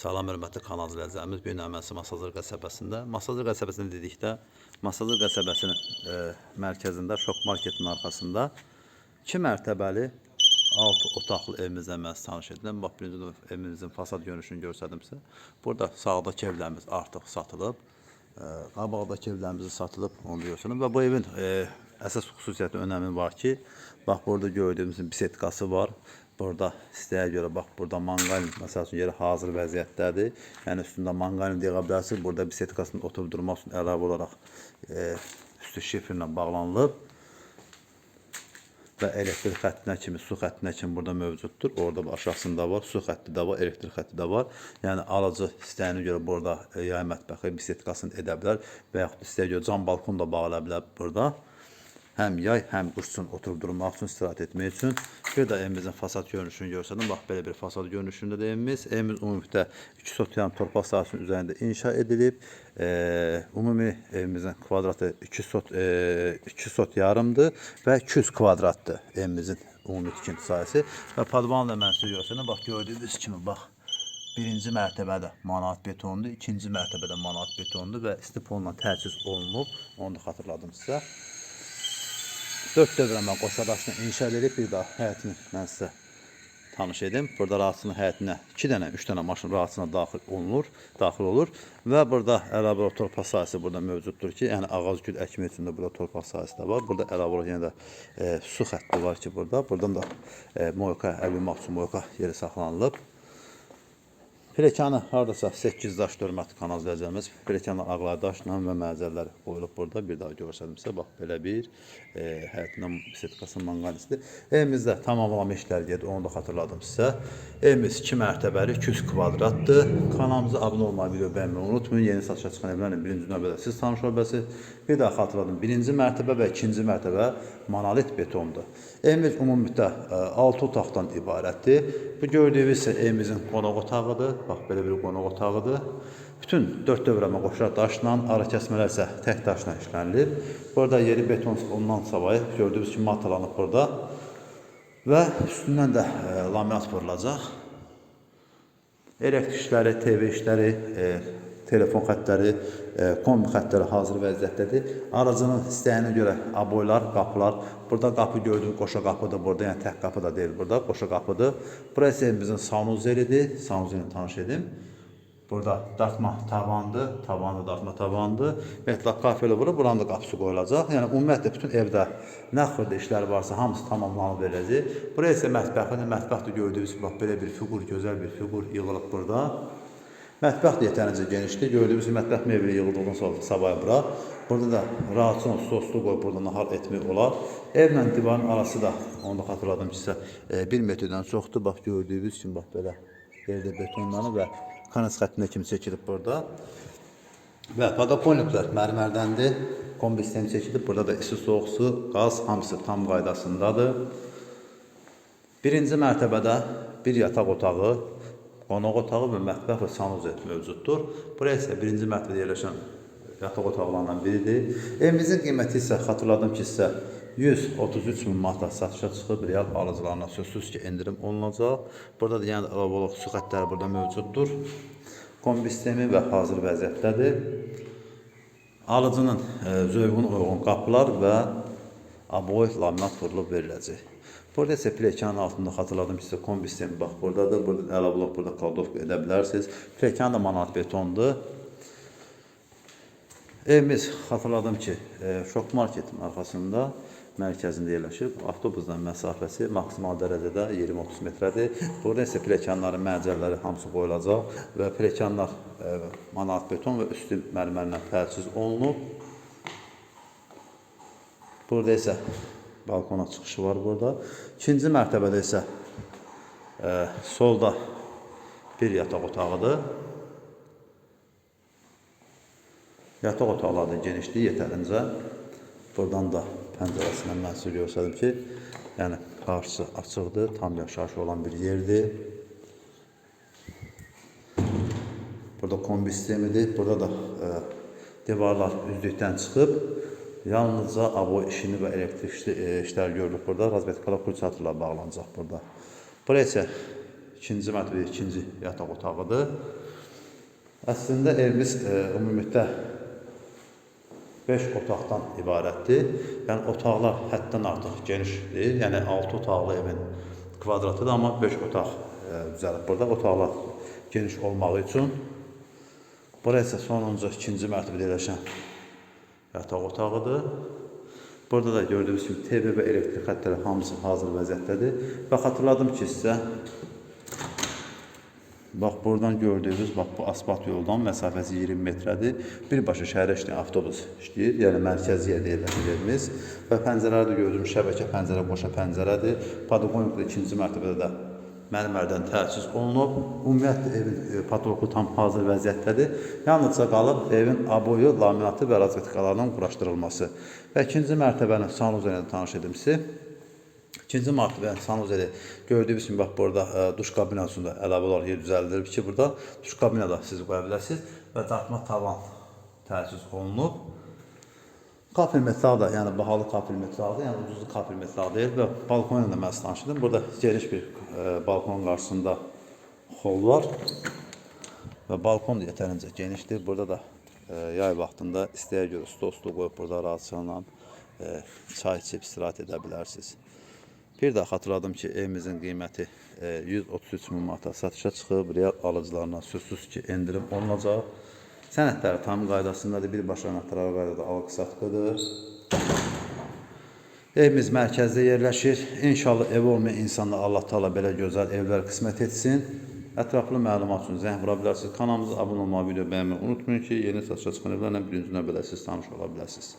Salam hörmətli kanal izləyicilərimiz, bu gün əməsi Masazır qəsəbəsində. Masazır qəsəbəsində dedikdə, Masazır qəsəbəsinin e, mərkəzində, şok marketin arxasında 2 mərtəbəli 6 otaqlı evimizlə mən sizi tanış edirəm. Bax, birinci evimizin fasad görünüşünü göstərdim sizə. Burada sağdakı evlərimiz artıq satılıb. E, qabaqdakı evlərimizi satılıb, onu görürsünüz. Və bu evin e, əsas xüsusiyyəti, önəmi var ki, bax, burada gördüyümüz bisetkası var. Burada istəyə görə bax burada manqalin məsəl üçün yeri hazır vəziyyətdədir. Yəni üstündə manqalin deyə bilərsiniz. Burada bisetkasını oturdurmaq üçün əlavə olaraq e, üstü şifrlə bağlanılıb və elektrik xəttinə kimi, su xəttinə kimi burada mövcuddur. Orada aşağısında var, su xətti də var, elektrik xətti də var. Yəni alıcı istəyinə görə burada e, yay mətbəxi bisetkasını edə bilər və yaxud istəyə görə cam balkon da bağlaya bilər burada. Həm yay, oturub durmaq üçün, istirahət etmək üçün. Bir də evimizin fasad görünüşünü görsədim. Bax, belə bir fasad görünüşündə də evimiz. Evimiz ümumilikdə 2 sot yarım torpaq sahəsinin üzərində inşa edilib. E, ümumi evimizin kvadratı 2 sot, e, 2 sot yarımdır və 200 kvadratdır evimizin ümumi tikinti sahəsi. Və padvanla mən sizə görsədim. Bax, gördüyünüz kimi, bax, birinci mərtəbədə manat betondur, ikinci mərtəbədə manat betondur və istiponla təchiz olunub. Onu da xatırladım sizə. Dörd dövrəmə qoşa daşını inşa edilib, bir daha həyətini mən sizə tanış edim. Burada rahatsının həyətinə 2 dənə, 3 dənə maşın rahatsına daxil olunur, daxil olur və burada əlavə torpaq sahəsi burada mövcuddur ki, yəni ağac gül əkmək üçün də burada torpaq sahəsi də var. Burada əlavə yenə də e, su xətti var ki, burada. Buradan da e, moyka, əvvəlmaq üçün moyka yeri saxlanılıb. Pilləkəni hardasa 8 daş hörmətli kanal izləyəcəyimiz pilləkənlər ağlar daşla və məzəllər qoyulub burada. Bir daha görsədim sizə. Bax belə bir e, həyətindən setkası manqalisidir. Evimizdə tamamlama işləri gedir. Onu da xatırladım sizə. Evimiz 2 mərtəbəli 200 kvadratdır. Kanalımıza abunə olmayı, video bəyənməyi unutmayın. Yeni satışa çıxan evlərlə birinci növbədə siz tanış bilərsiniz. Bir daha xatırladım. Birinci mərtəbə və ikinci mərtəbə monolit betondur. Evimiz ümumilikdə 6 otaqdan ibarətdir. Bu gördüyünüz isə evimizin qonaq otağıdır. Bax belə bir qonaq otağıdır. Bütün dörd dövrəmə qoşular daşla, ara kəsmələr isə tək daşla işlənilir. Burada yeri beton ondan savayı gördüyünüz kimi matalanıb burada. Və üstündən də e, laminat vurulacaq. Elektrik işləri, TV işləri, e, telefon xətləri, e, kombi xətləri hazır vəziyyətdədir. Aracının istəyinə görə aboylar, qapılar. Burada qapı gördüyün qoşa qapıdır burada, yəni tək qapı da deyil burada, qoşa qapıdır. Burası evimizin sanuzelidir. Sanuzeli tanış edim. Burada dartma tavandır, tavandır, dartma tavandır. Metlaq kafeli vurub, buranın da qapısı qoyulacaq. Yəni ümumiyyətlə bütün evdə nə xırda işlər varsa hamısı tamamlanıb verəcək. Buraya isə mətbəxidir. Mətbəxdə gördüyünüz bax belə bir fiqur, gözəl bir fiqur yığılıb burada. Mətbəx də yetərincə genişdir. Gördüyünüz kimi mətbəx mebeli yığıldığından sonra sabah bura. Burada da rahatçın soslu qoyub burada nahar etmək olar. Evlə divarın arası da onu da xatırladım sizə e, 1 metrdən çoxdur. Bax gördüyünüz kimi bax belə yerdə betonlanıb və kanal xəttinə kimi çəkilib burada. Və padaponiklər mərmərdəndir. Kombi sistemi çəkilib. Burada da isti, soğuk su, qaz hamısı tam qaydasındadır. Birinci mərtəbədə bir yataq otağı, qonaq otağı və mətbəx və sanuzet mövcuddur. Buraya isə birinci mərtəbədə yerləşən yataq otaqlarından biridir. Evimizin qiyməti isə xatırladım ki, sizə 133 min manata satışa çıxıb, real alıcılarına sözsüz ki, endirim olunacaq. Burada da yəni əlavə olaraq su xəttləri burada mövcuddur. Kombi sistemi və hazır vəziyyətdədir. Alıcının e, zövqünə uyğun qapılar və aboy laminat vurulub veriləcək. Burada isə plekanın altında xatırladım sizə kombi sistemi bax buradadır. Burada əlavə olaraq burada kaldovka edə bilərsiniz. Plekan da manat betondur. Evimiz xatırladım ki, e, şok marketin arxasında mərkəzində yerləşib. Avtobusdan məsafəsi maksimal dərəcədə 20-30 metrədir. Burada isə pilləkənlərin mərcərləri hamısı qoyulacaq və pilləkənlər e, manat beton və üstü mərmərlə təchiz olunub. Burada isə balkona çıxışı var burada. İkinci mərtəbədə isə e, solda bir yataq otağıdır. Yataq otaqlarının genişliyi yetərincə. Buradan da pəncərəsindən mən sizə göstərdim ki, yəni qarşısı açıqdır, tam yaşayış olan bir yerdir. Burada kombi sistemidir. Burada da e, divarlar üzdükdən çıxıb yalnızca abo işini və elektrik e, işlər görülür burada. Razmetkala pul çatırla bağlanacaq burada. Buraya isə ikinci mərtəbə ikinci yataq otağıdır. Əslində evimiz e, ümumilikdə 5 otaqdan ibarətdir. Yəni otaqlar həddən artıq genişdir. Yəni 6 otaqlı evin kvadratıdır, amma 5 otaq e, düzəlib burada. Otaqlar geniş olmağı üçün. Bura isə sonuncu ikinci mərtəbədə yerləşən yataq otağıdır. Burada da gördüyünüz kimi TV və elektrik xəttləri hamısı hazır vəziyyətdədir. Və xatırladım ki sizə Bax buradan gördüyünüz bax bu asfalt yoldan məsafəsi 20 metrədir. Birbaşa şəhərə işləyən avtobus işləyir. Yəni mərkəziyə deyilən yerimiz. Və pəncərələrdə gördüyümüz şəbəkə pəncərə boşa pəncərədir. Podokonyukda ikinci mərtəbədə də mərmərdən təchiz olunub. Ümumiyyətlə evin e, patoloku tam hazır vəziyyətdədir. Yalnızca qalıb evin aboyu, laminatı və razvetkalarının quraşdırılması. Və ikinci mərtəbənin sanuzeli tanış edim sizə. İkinci mərtəbə sanuzeli gördüyünüz kimi bax burada e, duş kabinasında əlavə olaraq yer düzəldilib ki, burada duş kabinada siz qoya bilərsiniz və dartma tavan təchiz olunub. Kapel metal da, yəni bahalı kapel metaldır, yəni ucuzlu kapel metal deyil və balkonla da mən danışdım. Burada geniş bir e, balkonun qarşısında hol var və balkon da yetərincə genişdir. Burada da e, yay vaxtında istəyə görə stol stol qoyub burada rahatlıqla e, çay içib istirahət edə bilərsiniz. Bir daha xatırladım ki, evimizin qiyməti e, 133 min manata satışa çıxıb, real alıcılarına sözsüz ki, endirim olunacaq. Sənədləri tam qaydasındadır, birbaşa notarial qaydada alqı-satqıdır. Evimiz mərkəzdə yerləşir. İnşallah ev olmayan insanlar Allah Taala belə gözəl evlər qismət etsin. Ətraflı məlumat üçün zəng vura bilərsiniz. Kanalımıza abunə olmağı, video bəyənməyi unutmayın ki, yeni satışa çıxan evlərlə birinci növbədə siz tanış ola biləsiniz.